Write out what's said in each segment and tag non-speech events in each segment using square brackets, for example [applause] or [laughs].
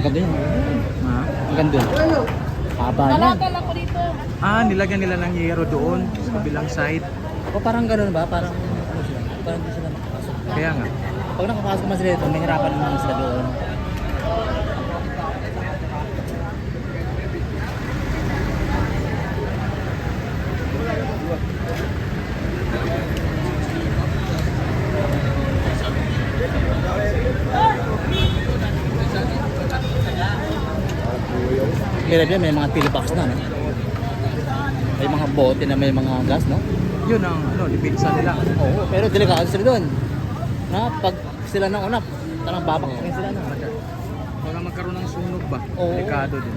Ang ganda yun. Ha? Ang ganda. Haba niyan. Nalagal ako dito. Ah, nilagyan nila ng yero doon sa kabilang side. O parang ganun ba? Parang ano sila? Parang hindi sila makapasok. Kaya nga. Pag nakapasok naman sila dito, mahirapan naman sila doon. Meron din, may mga pillbox na, no? May mga bote na may mga gas, no? Yun ang ano, depensa nila. Oo, pero delikado sila doon. Na pag sila nang unap, parang babaksakin sila na. Baka magkaroon ng sunog ba? Oo. Delikado din.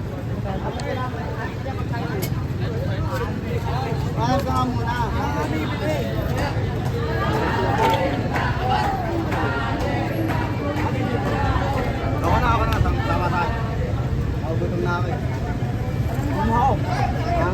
Ako na, ako na. Tama, tama tayo. Ako gutom na ako eh. Ano ako? Ha?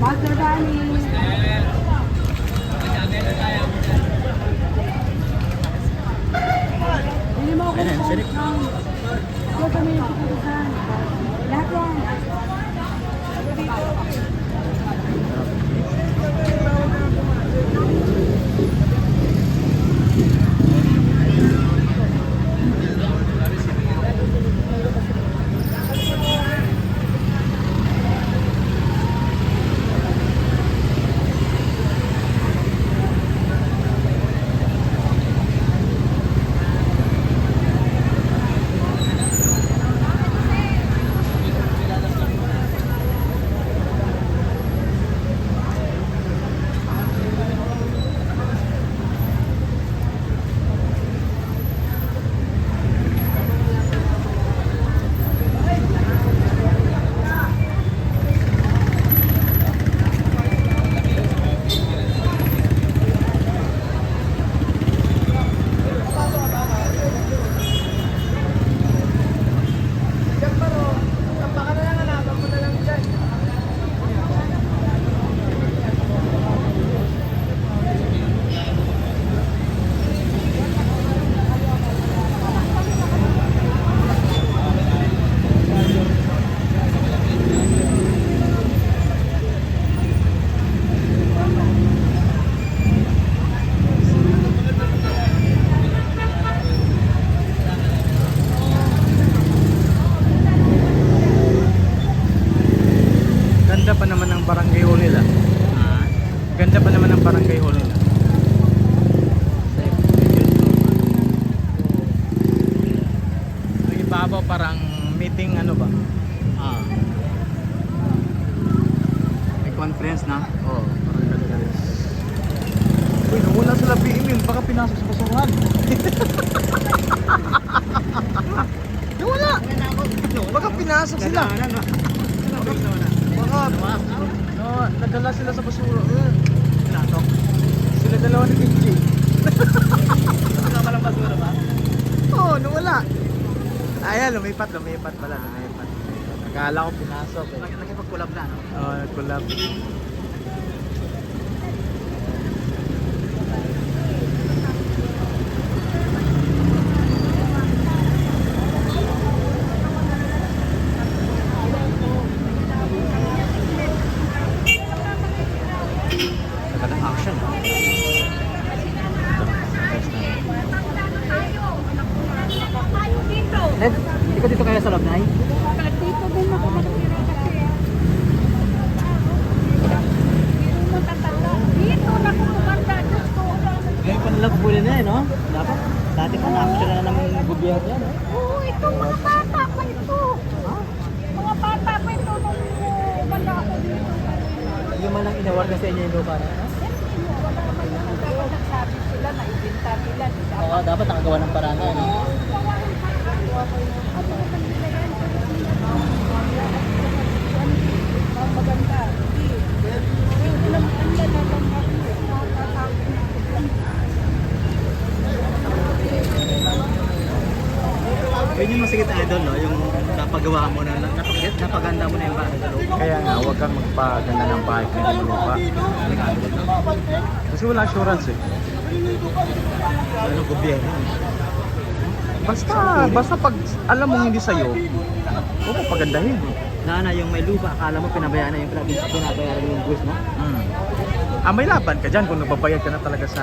Master. Hindi mo ako. Lahat yan. Ganda pa naman ng barangay hall nila. Ganda pa naman ng barangay hall nila. Yung ibabaw parang meeting ano ba? Ah. May conference na? Oo. Parang conference. Uy, nawala sila BMM. Baka pinasok sa basurahan. [laughs] nawala! Baka pinasok sila. Baka, no, nadala sila sa basura. Eh, Pinasok. Sila dalawa ni Benji. Kasama ng basura ba? Oo, oh, nawala. Ayan, lumipat, lumipat pala, lumipat. Akala ko pinasok eh. Nakipag-collab na, no? Oo, oh, nag-collab. Hindi ka dito kaya sa loob, Nay? Dito din ako nakatira kasi. Dito mo tatanda. Dito na ako kumanda. Diyos ko. Ngayon pa nilang na eh, no? Dapat. Dati pa na-action na ng gobyerno yan, no? Oo, ito mga bata pa ito. Mga bata pa ito nung banda ako dito. Yung man lang inaward na sa inyo yung lupa na, no? Wala naman yung nagsabi sila na ibinta nila. Dapat Oo, dapat nakagawa ng paraan na, no? Yun yung masigit idol, no? yung napagawa mo na, napag napaganda mo na yung bahay. Kaya nga, huwag kang magpaganda ng bahay kung hindi mo lupa. Kasi wala assurance eh. Ano, gobyerno. Basta, basta pag alam mong hindi sa'yo, huwag mo pagandahin. Na na yung may lupa, akala mo pinabayaan na yung pinabayaan pinabayaan yung buwis mo? Mm. Ah, may laban ka dyan kung nagbabayad ka na talaga sa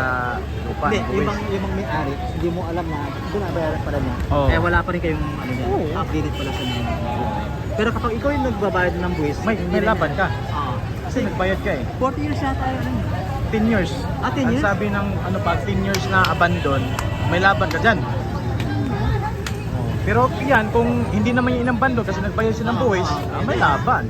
lupa. Hindi, ng yung buwis. bang, yung bang may-ari, hindi mo alam na binabayaran pala niya. Oo. Eh wala pa rin kayong ano niya, Oo. updated pala sa mga Pero kapag ikaw yung nagbabayad ng buwis, May, may laban ka. Oo. Kasi nagbayad ka eh. 40 years yata yun. ano. 10 years. Ah, 10 Ang years? sabi ng ano pa, 10 years na abandon, may laban ka dyan. Pero yan, kung hindi naman yung inabandon kasi nagbayad siya ng buwis, ah, may laban.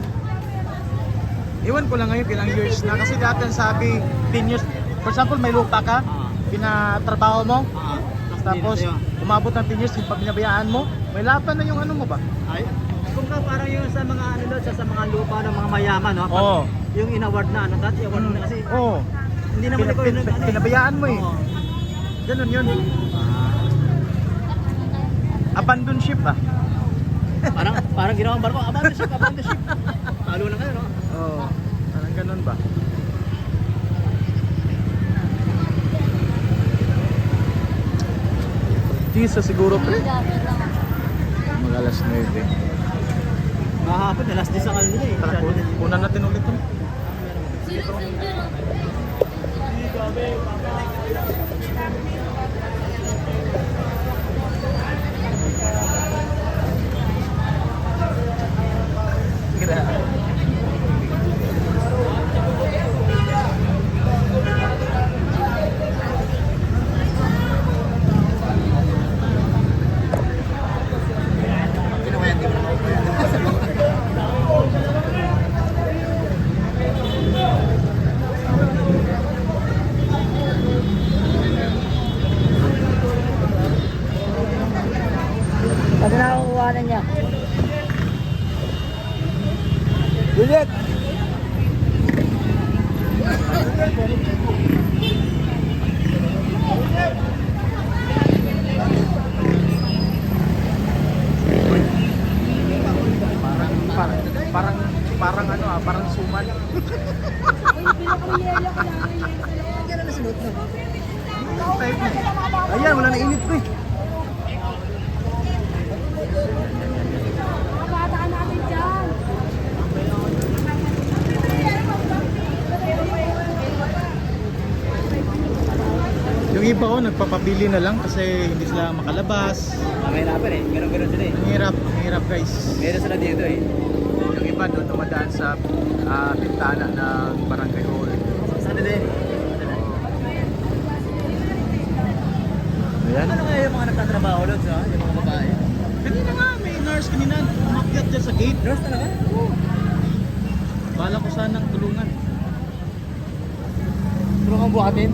Iwan ko lang ngayon ilang years na kasi dati ang sabi 10 years. For example, may lupa ka, Ah. pinatrabaho mo, Ah, tapos umabot ng 10 years, yung pag binabayaan mo, may laban na yung ano mo ba? Ay, kung ka parang yung sa mga ano doon, sa, sa mga lupa ng mga mayaman, no? Pag Oo. Yung in-award na, ano, dati award na kasi Oo. hindi naman Pina- ikaw yung pin- ano, eh. pinabayaan mo eh. Oo. Ganun yun. Abandon ship ah. parang parang ginawang barko, abandon ship, abandon ship. [laughs] Talo na kayo, no? Oo. Parang ganun ba? Tisa siguro pre. Mga alas 9. Mahapon, alas 10 ang ano nila eh. Tara, kun- kunan natin ulit to. Pag nakukuha na niya. Juliet! Parang, parang, parang, parang ano ah, parang suman. Yan na sunod na. Type mo. Ayan, wala na init ko eh. Kabataan natin dyan. Yung iba ko, nagpapabili na lang kasi hindi sila makalabas. Ah, mahirapan eh. Meron-meron sila eh. Ang hirap, ang hirap guys. Meron sila dito eh. Yung iba doon tumadaan sa ah, bintana ng barangay hall. Sana din. Ayan. Ano kaya yung mga nagtatrabaho doon sa yung mga babae? Kanina nga, may nurse kanina. Umakyat dyan sa gate. Nurse talaga? Bala ko sanang tulungan. Tulong ang buhatin.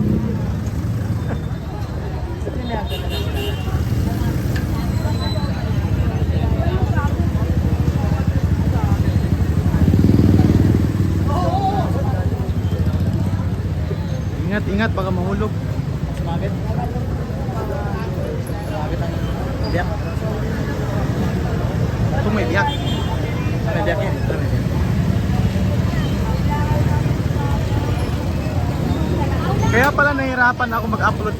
Ingat, ingat, baka mahulog. Sumabit. Sumabit ang biyak. Kung may biyak. May biyak yan. May biyak. Kaya pala nahihirapan ako mag-upload